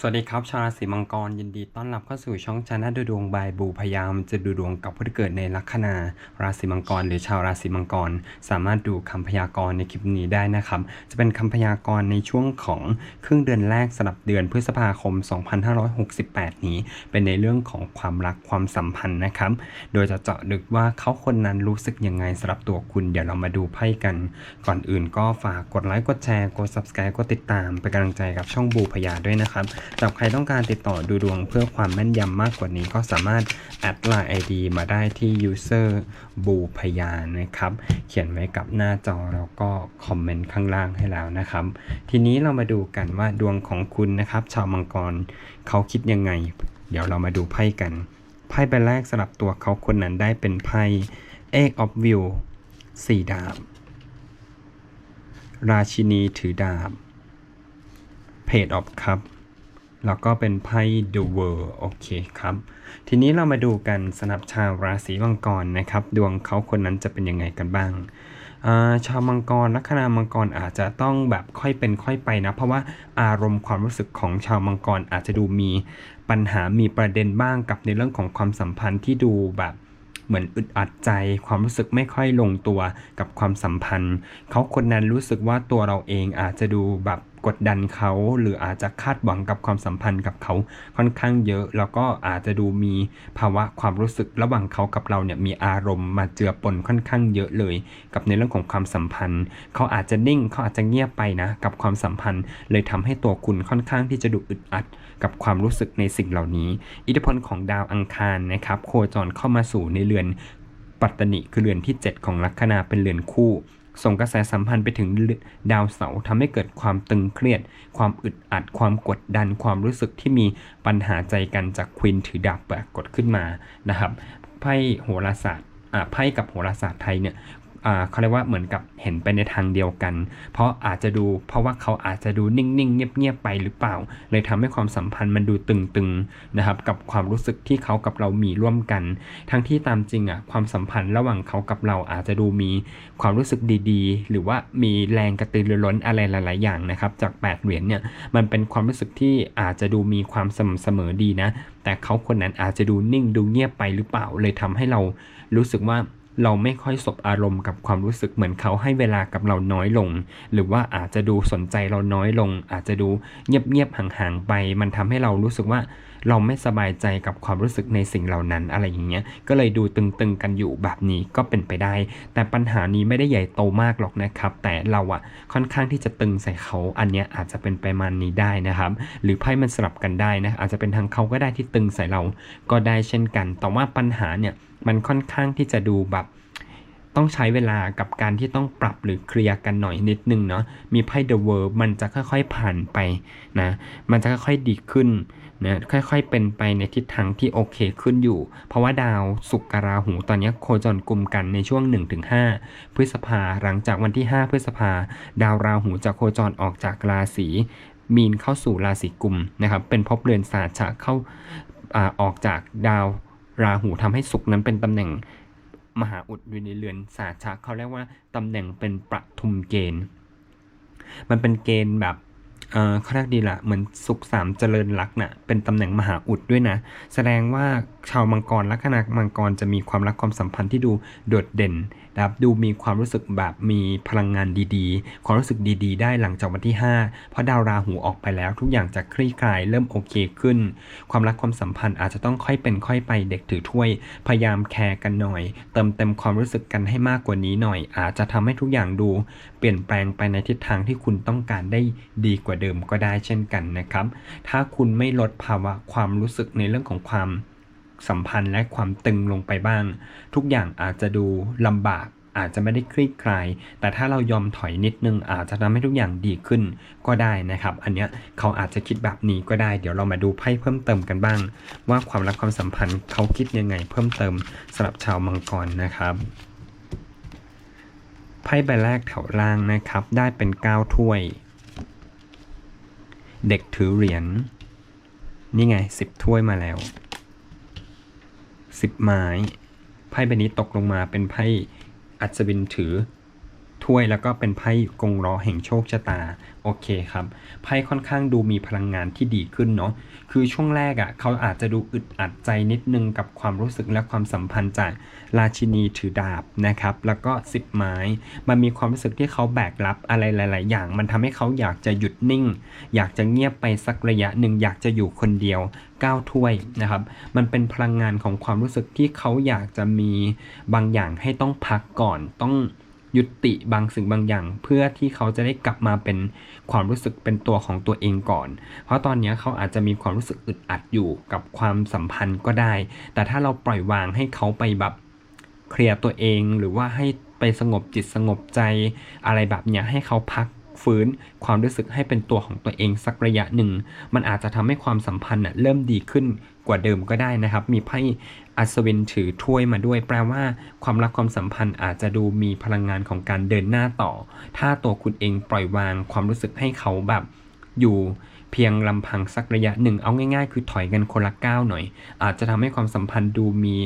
สวัสดีครับ ชาวราศีมังกรยินดีต้อนรับเข้าสู่ช่องชาแนลดูดวงบายบูพยายามจะดูดวงกับผู้ที่เกิดในลัคนาราศีมังกร หรือชาวราศีมังกร สามารถดูคำพยากรณ์ในคลิปนี้ได้นะครับ จะเป็นคำพยากรณ์ในช่วงของครึ่งเดือนแรกสำหรับเดือนพฤษภาคม 2568 นี้ เป็นในเรื่องของความรักความสัมพันธ์นะครับ โดยจะเจาะลึกว่าเขาคนนั้นรู้สึกยังไงสำหรับตัวคุณเดี๋ยวเรามาดูไพ่กัน ก่อนอื่นก็ฝากกดไลค์กดแชร์กด subscribe กดติดตามเป็นกำลังใจกับช่องบูพยาด้วยนะครับสำหรับใครต้องการติดต่อดูดวงเพื่อความแม่นยำมากกว่านี้ก็สามารถแอดไลน์ ID มาได้ที่ user บูพยานนะครับ เขียนไว้กับหน้าจอแล้วก็คอมเมนต์ข้างล่างให้แล้วนะครับ ทีนี้เรามาดูกันว่าดวงของคุณนะครับ ชาวมังกรเขาคิดยังไง เดี๋ยวเรามาดูไพ่กัน ไพ่ใบแรกสำหรับตัวเขาคนนั้นได้เป็นไพ่ Eight of View สี่ดาบ ราชินีถือดาบ Page of Cup แล้วก็เป็นไพ่ The World โอเคครับ ทีนี้เรามาดูกันสำหรับชาวราศีมังกรนะครับ ดวงเขาคนนั้นจะเป็นยังไงกันบ้างชาวมังกรลัคนามังกรอาจจะต้องแบบค่อยเป็นค่อยไปนะ เพราะว่าอารมณ์ความรู้สึกของชาวมังกรอาจจะดูมีปัญหามีประเด็นบ้างกับในเรื่องของความสัมพันธ์ที่ดูแบบเหมือนอึดอัดใจ ความรู้สึกไม่ค่อยลงตัวกับความสัมพันธ์ เขาคนนั้นรู้สึกว่าตัวเราเองอาจจะดูแบบ กดดันเขา หรืออาจจะคาดหวังกับความสัมพันธ์กับเขาค่อนข้างเยอะ แล้วก็อาจจะดูมีภาวะความรู้สึกระหว่างเขากับเราเนี่ยมีอารมณ์มาเจือปนค่อนข้างเยอะเลย กับในเรื่องของความสัมพันธ์ เขาอาจจะนิ่งเขาอาจจะเงียบไปนะกับความสัมพันธ์ เลยทำให้ตัวคุณค่อนข้างที่จะดูอึดอัดกับความรู้สึกในสิ่งเหล่านี้ อิทธิพลของดาวอังคารนะครับโคจรเข้ามาสู่ในเรือนปัตตนิคือเรือนที่ 7 ของลัคนาเป็นเรือนคู่ ส่งกระแสสัมพันธ์ไปถึงดาวเสาร์ทำให้เกิดความตึงเครียด ความอึดอัด ความกดดัน ความรู้สึกที่มีปัญหาใจกันจากควินถือดาบปรากฏขึ้นมานะครับไพ่โหราศาสตร์อ่าไพ่กับโหราศาสตร์ไทยเนี่ย เขาเรียกว่าเหมือนกับเห็นไปในทางเดียวกัน เพราะอาจจะดูเพราะว่าเขาอาจจะดูนิ่งๆ เงียบๆไปหรือเปล่า เลยทำให้ความสัมพันธ์มันดูตึงๆนะครับกับความรู้สึกที่เขากับเรามีร่วมกัน ทั้งที่ตามจริงอะความสัมพันธ์ระหว่างเขากับเราอาจจะดูมีความรู้สึกดีๆ หรือว่ามีแรงกระตือรือร้นอะไรหลาย ๆ อย่างนะครับจาก 8 เหรียญเนี่ยมันเป็นความรู้สึกที่อาจจะดูมีความสม่ำเสมอดีนะ แต่เขาคนนั้นอาจจะดูนิ่งดูเงียบไปหรือเปล่า เลยทำให้เรารู้สึกว่า เราไม่ค่อยสบอารมณ์กับความรู้สึกเหมือนเขาให้เวลากับเราน้อยลง หรือว่าอาจจะดูสนใจเราน้อยลง อาจจะดูเงียบๆห่างๆไป มันทำให้เรารู้สึกว่า เราไม่สบายใจกับความรู้สึกในสิ่งเหล่านั้นอะไรอย่างเงี้ยก็เลยดูตึงๆกันอยู่แบบนี้ก็เป็นไปได้ แต่ปัญหานี้ไม่ได้ใหญ่โตมากหรอกนะครับ แต่เราอะค่อนข้างที่จะตึงใส่เขาอันเนี้ยอาจจะเป็นประมาณนี้ได้นะครับ หรือไพ่มันสลับกันได้นะอาจจะเป็นทางเขาก็ได้ที่ตึงใส่เราก็ได้เช่นกัน แต่ว่าปัญหาเนี่ยมันค่อนข้างที่จะดูแบบ ต้องใช้เวลากับการที่ต้องปรับหรือเคลียร์กันหน่อยนิดนึงเนาะมีไพ่ The World มันจะค่อยๆผ่านไปนะมันจะค่อยๆดีขึ้นนะค่อยๆเป็นไปในทิศทางที่โอเคขึ้นอยู่ เพราะว่าดาวสุกร์กราหูตอนนี้โคจรกลุ่มกันในช่วง 1-5 พฤษภาหลังจากวันที่ 5 พฤษภา ดาวราหูจะโคจรออกจากราศีมีนเข้าสู่ราศีกุมนะครับเป็นภพเรือนศาสาชะเข้าอออกจากดาวราหูทำให้สุกนั้นเป็นตำแหน่ง มหาอุดอยู่ในเรือนสาชะเขาเรียกว่าตำแหน่งเป็นประทุมเกณฑ์ มันเป็นเกณฑ์แบบเออเขาเรียกดีละเหมือนสุขสามเจริญรักนะ่ะเป็นตำแหน่งมหาอุดด้วยนะ แสดงว่าชาวมังกรลัคนามังกรจะมีความรักความสัมพันธ์ที่ดูโดดเด่น นะครับดูมีความรู้สึกแบบมีพลังงานดีๆ ความรู้สึกดีๆ ได้หลังจากวันที่ 5 เพราะดาวราหูออกไปแล้วทุกอย่างจะคลี่คลายเริ่มโอเคขึ้น ความรักความสัมพันธ์อาจจะต้องค่อยเป็นค่อยไปเด็กถือถ้วย พยายามแคร์กันหน่อย เติมเต็มความรู้สึกกันให้มากกว่านี้หน่อย อาจจะทำให้ทุกอย่างดู เปลี่ยนแปลงไปในทิศทางที่คุณต้องการได้ดีกว่าเดิมก็ได้เช่นกันนะครับ ถ้าคุณไม่ลดภาวะความรู้สึกในเรื่องของความ สัมพันธ์และความตึงลงไปบ้าง ทุกอย่างอาจจะดูลำบากอาจจะไม่ได้คลี่คลาย แต่ถ้าเรายอมถอยนิดนึง อาจจะทำให้ทุกอย่างดีขึ้นก็ได้นะครับ อันเนี้ยเขาอาจจะคิดแบบนี้ก็ได้ เดี๋ยวเรามาดูไพ่เพิ่มเติมกันบ้าง ว่าความรักความสัมพันธ์เขาคิดยังไง เพิ่มเติมสำหรับชาวมังกรนะครับ ไพ่ใบแรกแถวล่างนะครับ ได้เป็น9ถ้วย เด็กถือเหรียญ นี่ไง 10ถ้วยมาแล้ว 10 ไม้ ไพ่ใบนี้ตกลงมาเป็นไพ่อัศวินถือ ถ้วยแล้วก็เป็นไพ่กงล้อแห่งโชคชะตา โอเคครับ ไพ่ค่อนข้างดูมีพลังงานที่ดีขึ้นเนาะ คือช่วงแรกอะ่ะเขาอาจจะดูอึดอัดใจนิดนึงกับความรู้สึกและความสัมพันธ์จากราชินีถือดาบนะครับ แล้วก็สิบไม้ มันมีความรู้สึกที่เขาแบกรับอะไรหลาย ๆ อย่าง มันทำให้เขาอยากจะหยุดนิ่ง อยากจะเงียบไปสักระยะหนึ่งอยากจะอยู่คนเดียวก้าวถ้วยนะครับ มันเป็นพลังงานของความรู้สึกที่เขาอยากจะมีบางอย่างให้ต้องพักก่อนต้อง ยุติบางสิ่งบางอย่าง เพื่อที่เขาจะได้กลับมาเป็นความรู้สึกเป็นตัวของตัวเองก่อน เพราะตอนนี้เขาอาจจะมีความรู้สึกอึดอัดอยู่กับความสัมพันธ์ก็ได้ แต่ถ้าเราปล่อยวางให้เขาไปแบบเคลียร์ตัวเองหรือว่าให้ไปสงบจิตสงบใจอะไรแบบเนี้ยให้เขาพัก ฟื้นความรู้สึกให้เป็นตัวของตัวเองสักระยะหนึ่ง มันอาจจะทำให้ความสัมพันธ์เริ่มดีขึ้นกว่าเดิมก็ได้นะครับ มีไพ่อัศวินถือถ้วยมาด้วย แปลว่าความรักความสัมพันธ์อาจจะดูมีพลังงานของการเดินหน้าต่อ ถ้าตัวคุณเองปล่อยวางความรู้สึกให้เขาแบบอยู่เพียงลำพังสักระยะหนึ่ง เอาง่าย ๆ คือถอยกันคนละก้าวหน่อย อาจจะทำให้ความสัมพันธ์ดูมี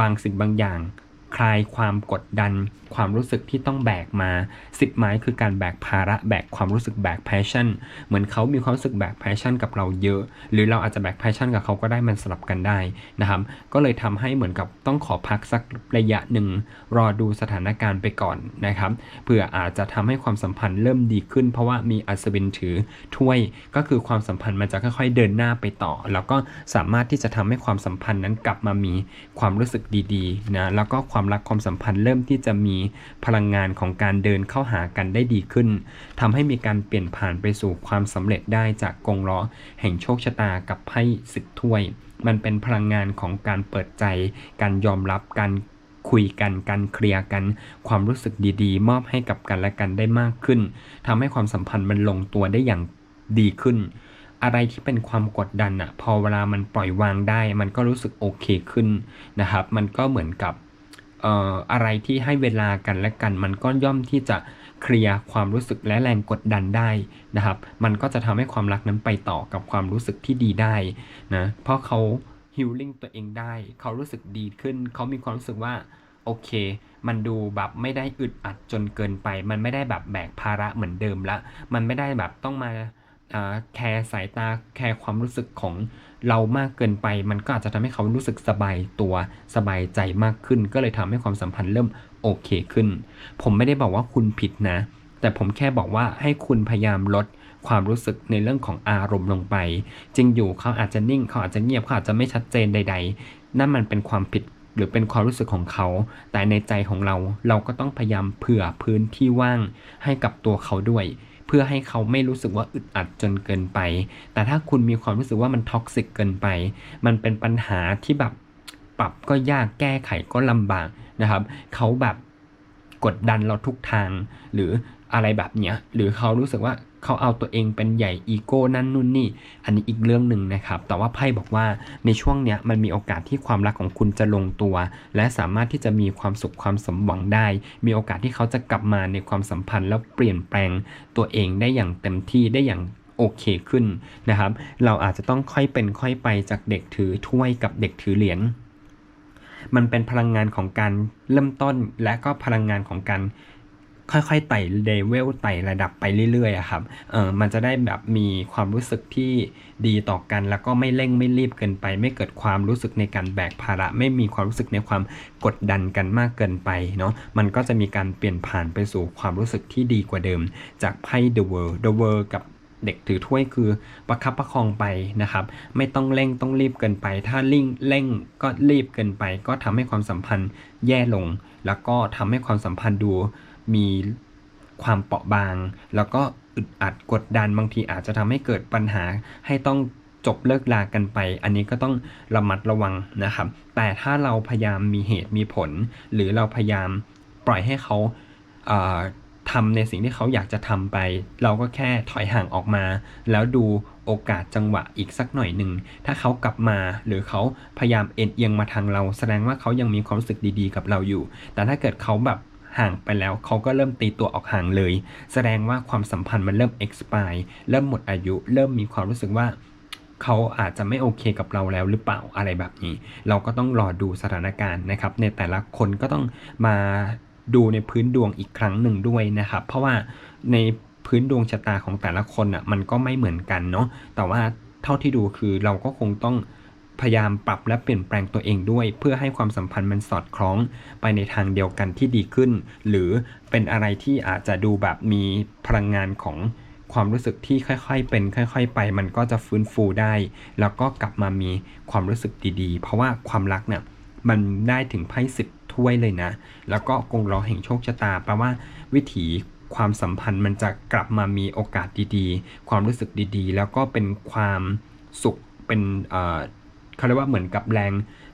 บางสิ่งบางอย่าง คลายความกดดัน ความรู้สึกที่ต้องแบกมาสิบไม้คือการแบกภาระแบกความรู้สึกแบกแพชชั่น เหมือนเขามีความรู้สึกแบกแพชชั่นกับเราเยอะ หรือเราอาจจะแบกแพชชั่นกับเขาก็ได้มันสลับกันได้นะครับ ก็เลยทำให้เหมือนกับต้องขอพักสักระยะหนึ่ง รอดูสถานการณ์ไปก่อนนะครับเพื่ออาจจะทำให้ความสัมพันธ์เริ่มดีขึ้น เพราะว่ามีอัศวินถือถ้วยก็คือความสัมพันธ์มันจะค่อยๆเดินหน้าไปต่อ แล้วก็สามารถที่จะทำให้ความสัมพันธ์นั้นกลับมามีความรู้สึกดีๆนะแล้วก็ความรักความสัมพันธ์เริ่มที่จะมีพลังงานของการเดินเข้าหากันได้ดีขึ้นทำให้มีการเปลี่ยนผ่านไปสู่ความสำเร็จได้จากกงล้อแห่งโชคชะตากับไพ่สิบถ้วย มันเป็นพลังงานของการเปิดใจ การยอมรับการคุยกันการเคลียร์กัน ความรู้สึกดีๆ มอบให้กับกันและกันได้มากขึ้นทำให้ความสัมพันธ์มันลงตัวได้อย่างดีขึ้น อะไรที่เป็นความกดดันอะพอเวลามันปล่อยวางได้ มันก็รู้สึกโอเคขึ้นนะครับ มันก็เหมือนกับ อออะไรที่ให้เวลากันและกัน มันก็ย่อมที่จะเคลียร์ความรู้สึกและแรงกดดันได้นะครับ มันก็จะทำให้ความรักนั้นไปต่อกับความรู้สึกที่ดีได้นะเพราะเขาฮิลลิ่งตัวเองได้ เขารู้สึกดีขึ้น เขามีความรู้สึกว่าโอเค มันดูแบบไม่ได้อึดอัดจนเกินไป มันไม่ได้แบบแบกภาระเหมือนเดิมละ มันไม่ได้แบบต้องมา แคร์สายตาแคร์ความรู้สึกของเรามากเกินไป มันก็อาจจะทำให้เขารู้สึกสบายตัวสบายใจมากขึ้น ก็เลยทำให้ความสัมพันธ์เริ่มโอเคขึ้น ผมไม่ได้บอกว่าคุณผิดนะ แต่ผมแค่บอกว่าให้คุณพยายามลดความรู้สึกในเรื่องของอารมณ์ลงไป จริงอยู่เขาอาจจะนิ่งเขาอาจจะเงียบเขาอาจจะไม่ชัดเจนใด ๆ นั่นมันเป็นความผิดหรือเป็นความรู้สึกของเขา แต่ในใจของเราเราก็ต้องพยายามเผื่อพื้นที่ว่างให้กับตัวเขาด้วย เพื่อให้เขาไม่รู้สึกว่าอึดอัดจนเกินไป แต่ถ้าคุณมีความรู้สึกว่ามันท็อกซิกเกินไป มันเป็นปัญหาที่แบบปรับก็ยากแก้ไขก็ลำบากนะครับ เขาแบบกดดันเราทุกทางหรืออะไรแบบเนี้ย หรือเขารู้สึกว่า เขาเอาตัวเองเป็นใหญ่อีโก้นั่นนู่นนี่ อันนี้อีกเรื่องหนึ่งนะครับ แต่ว่าไพ่บอกว่าในช่วงเนี้ยมันมีโอกาสที่ความรักของคุณจะลงตัว และสามารถที่จะมีความสุขความสมหวังได้ มีโอกาสที่เขาจะกลับมาในความสัมพันธ์ แล้วเปลี่ยนแปลงตัวเองได้อย่างเต็มที่ได้อย่างโอเคขึ้นนะครับ เราอาจจะต้องค่อยเป็นค่อยไปจากเด็กถือถ้วยกับเด็กถือเหรียญมันเป็นพลังงานของการเริ่มต้นและก็พลังงานของการ ค่อยๆไต่เลเวลไต่ระดับไปเรื่อยๆครับเออมันจะได้แบบมีความรู้สึกที่ดีต่อกัน แล้วก็ไม่เร่งไม่รีบเกินไป ไม่เกิดความรู้สึกในการแบกภาระ ไม่มีความรู้สึกในความกดดันกันมากเกินไปเนาะมันก็จะมีการเปลี่ยนผ่านไปสู่ความรู้สึกที่ดีกว่าเดิม จากไพ่ The World The World กับเด็กถือถ้วยคือประคับประคองไปนะครับ ไม่ต้องเร่งต้องรีบเกินไป ถ้าลิ่งเร่งก็รีบเกินไป ก็ทำให้ความสัมพันธ์แย่ลง แล้วก็ทำให้ความสัมพันธ์ดู มีความเปราะบาง แล้วก็อึดอัดกดดันบางทีอาจจะทำให้เกิดปัญหาให้ต้องจบเลิกลากันไป อันนี้ก็ต้องระมัดระวังนะครับ แต่ถ้าเราพยายามมีเหตุมีผล หรือเราพยายามปล่อยให้เขาเอ่อทำในสิ่งที่เขาอยากจะทำไป เราก็แค่ถอยห่างออกมา แล้วดูโอกาสจังหวะอีกสักหน่อยหนึ่ง ถ้าเขากลับมาหรือเขาพยายามเอ็นเอียงมาทางเรา แสดงว่าเขายังมีความรู้สึกดีๆ กับเราอยู่ แต่ถ้าเกิดเขาแบบ ห่างไปแล้วเขาก็เริ่มตีตัวออกห่างเลย แสดงว่าความสัมพันธ์มันเริ่ม expire เริ่มหมดอายุ เริ่มมีความรู้สึกว่าเขาอาจจะไม่โอเคกับเราแล้วหรือเปล่าอะไรแบบนี้ เราก็ต้องรอดูสถานการณ์นะครับ ในแต่ละคนก็ต้องมาดูในพื้นดวงอีกครั้งหนึ่งด้วยนะครับ เพราะว่าในพื้นดวงชะตาของแต่ละคนอะมันก็ไม่เหมือนกันเนาะแต่ว่าเท่าที่ดูคือเราก็คงต้อง พยายามปรับและเปลี่ยนแปลงตัวเองด้วย เพื่อให้ความสัมพันธ์มันสอดคล้องไปในทางเดียวกันที่ดีขึ้น หรือเป็นอะไรที่อาจจะดูแบบมีพลังงานของความรู้สึกที่ค่อยๆ เป็นค่อย ๆ ไป มันก็จะฟื้นฟูได้ แล้วก็กลับมามีความรู้สึกดีๆ เพราะว่าความรักเนี่ยมันได้ถึงไพ่สิบถ้วยเลยนะ แล้วก็กงล้อแห่งโชคชะตาแปลว่าวิถีความสัมพันธ์มันจะกลับมามีโอกาสดีๆ ความรู้สึกดีๆ แล้วก็เป็นความสุขเป็นเอ่อ เขาเรียกว่าเหมือนกับแรง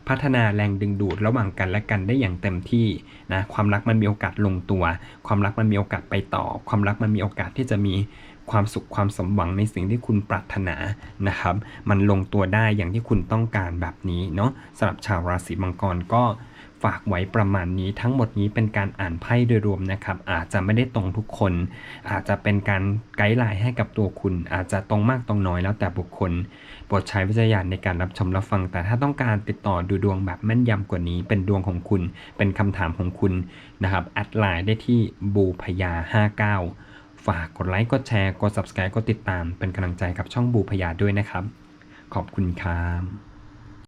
พัฒนาแรงดึงดูดระหว่างกันและกันได้อย่างเต็มที่นะความรักมันมีโอกาสลงตัว ความรักมันมีโอกาสไปต่อ ความรักมันมีโอกาสที่จะมีความสุขความสมหวังในสิ่งที่คุณปรารถนานะครับ มันลงตัวได้อย่างที่คุณต้องการแบบนี้เนาะสำหรับชาวราศีมังกรก็ ฝากไว้ประมาณนี้ทั้งหมดนี้เป็นการอ่านไพ่โดยรวมนะครับ อาจจะไม่ได้ตรงทุกคน อาจจะเป็นการไกด์ไลน์ให้กับตัวคุณ อาจจะตรงมากตรงน้อยแล้วแต่บุคคลโปรดใช้วิจารณญาณในการรับชมรับฟัง แต่ถ้าต้องการติดต่อดูดวงแบบแม่นยำกว่านี้ เป็นดวงของคุณ เป็นคำถามของคุณนะครับแอดไลน์ได้ที่บูพยา 59 ฝากกดไลค์กดแชร์กด subscribe กดติดตาม เป็นกำลังใจกับช่องบูพยาด้วยนะครับ ขอบคุณครับ